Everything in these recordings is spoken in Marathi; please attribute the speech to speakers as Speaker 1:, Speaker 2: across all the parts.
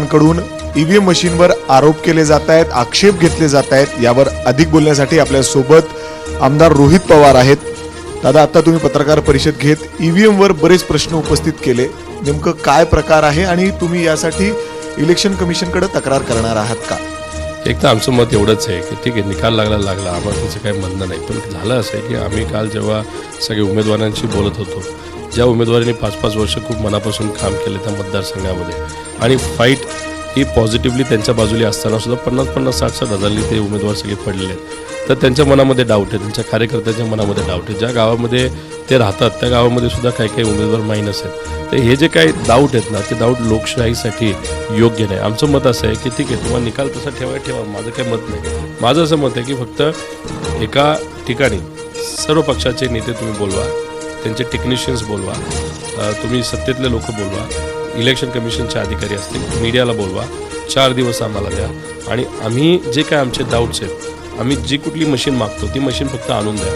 Speaker 1: कडून ईव्हीएम मशीनवर आरोप केले जात आहेत आक्षेप घेतले जात आहेत. यावर अधिक बोलण्यासाठी आपल्यासोबत आमदार रोहित पवार आहेत. दादा आता तुम्ही पत्रकार परिषद घेत ईव्हीएम वर बरेच प्रश्न उपस्थित केले. नेमकं काय प्रकार आहे आणि तुम्ही यासाठी इलेक्शन कमिशनकडे तक्रार करणार आहात का?
Speaker 2: एक तर आमचं मत एवढंच आहे की ठीक आहे निकाल लागला लागला. आम्हाला त्याचं काही म्हणणं नाही. पण झालं असं आहे की आम्ही काल जेव्हा सगळे उमेदवारांशी बोलत होतो ज्या उमेदवारांनी पाच पाच वर्ष खूप मनापासून काम केले त्या मतदारसंघामध्ये. आणि फाईट ही पॉझिटिव्हली त्यांच्या बाजूला असताना सुद्धा पन्नास पन्नास साठ साठ हजारली ते उमेदवार सगळे पडलेले आहेत. तर त्यांच्या मनामध्ये डाऊट आहे त्यांच्या कार्यकर्त्यांच्या मनामध्ये डाऊट आहे. ज्या गावामध्ये ते राहतात त्या गावामध्ये सुद्धा काही काही उमेदवार माहीनस आहेत. तर हे जे काही डाऊट आहेत ना ते डाऊट लोकशाहीसाठी योग्य नाही. आमचं मत असं आहे की ठीक आहे तुम्हाला निकाल तसा ठेवा ठेवा. माझं काही मत नाही. माझं असं मत आहे की फक्त एका ठिकाणी सर्व पक्षाचे नेते तुम्ही बोलवा. त्यांचे टेक्निशियन्स बोलवा. तुम्ही सत्तेतले लोक बोलवा. इलेक्शन कमिशनचे अधिकारी असतील मीडियाला बोलवा. चार दिवस आम्हाला द्या. आणि आम्ही जे काय आमचे डाऊट्स आहेत आम्ही जी कुठली मशीन मागतो ती मशीन फक्त आणून द्या.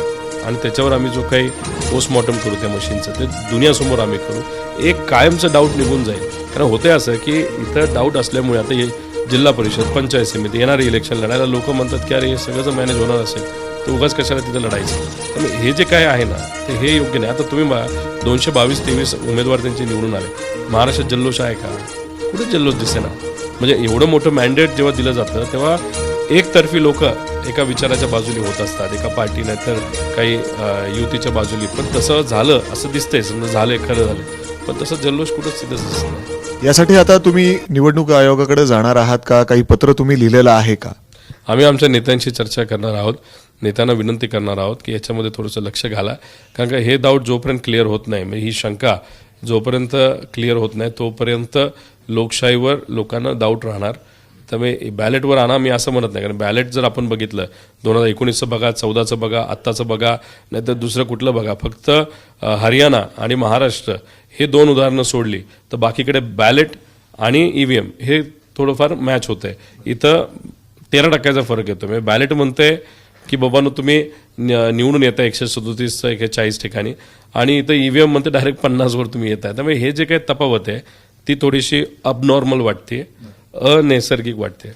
Speaker 2: आणि त्याच्यावर आम्ही जो काही पोस्टमॉर्टम करू त्या मशीनचं ते दुनियासमोर आम्ही करू. एक कायमचं डाऊट निघून जाईल. कारण होते असं की इथं डाऊट असल्यामुळे आता हे जिल्हा परिषद पंचायत समिती येणारे इलेक्शन लढायला लोक म्हणतात की अरे हे सगळं मॅनेज होणार असेल तर उगाच कशाला तिथं लढायचं? त्यामुळे हे जे काय आहे ना ते हे योग्य नाही. आता तुम्ही बघा दोनशे बावीस तेवीस उमेदवार त्यांचे निवडून आले. महाराष्ट्रात जल्लोष आहे का? कुठे जल्लोष दिसे ना म्हणजे एवढं मोठं मॅन्डेट जेव्हा दिलं जातं तेव्हा एकतर्फी लोक एका विचाराच्या बाजूली होत असतात. एका पार्टी तर काही युतीच्या बाजूली पण तसं झालं असं दिसतंय. समजा झालंय खरं झालं पण तसं जल्लोष कुठंच तिथंच दिसत
Speaker 1: यासाठी आता तुम्ही निवडणूक आयोगाकडे जाणार आहात का? काही पत्र तुम्ही लिहिलेलं आहे का?
Speaker 2: आम्ही आमच्या नेत्यांशी चर्चा करणार आहोत. नेत्यांना विनंती करणार आहोत की याच्यामध्ये थोडंसं लक्ष घाला. कारण का हे डाऊट जोपर्यंत क्लिअर होत नाही म्हणजे ही शंका जोपर्यंत क्लिअर होत नाही तोपर्यंत लोकशाहीवर लोकांना डाऊट राहणार. त्यामुळे बॅलेटवर आणा मी असं म्हणत नाही. कारण बॅलेट जर आपण बघितलं दोन हजार एकोणीसचं बघा चौदाचं बघा आत्ताचं बघा नाहीतर दुसरं कुठलं बघा फक्त हरियाणा आणि महाराष्ट्र हे दोन उदाहरणं सोडली तर बाकीकडे बॅलेट आणि ई व्ही एम हे थोडंफार मॅच होतंय. इथं तेरा टक्क्याचा फरक येतो म्हणजे बॅलेट म्हणते की बाबांनो तुम्ही न- निवडून येता एकशे सदोतीस एकशे चाळीस ठिकाणी. आणि इथं ईव्हीएम म्हणते डायरेक्ट पन्नासवर तुम्ही येत आहे त्यामुळे हे जे काही तफावत आहे ती थोडीशी अबनॉर्मल वाटते अनैसर्गिक वाटते.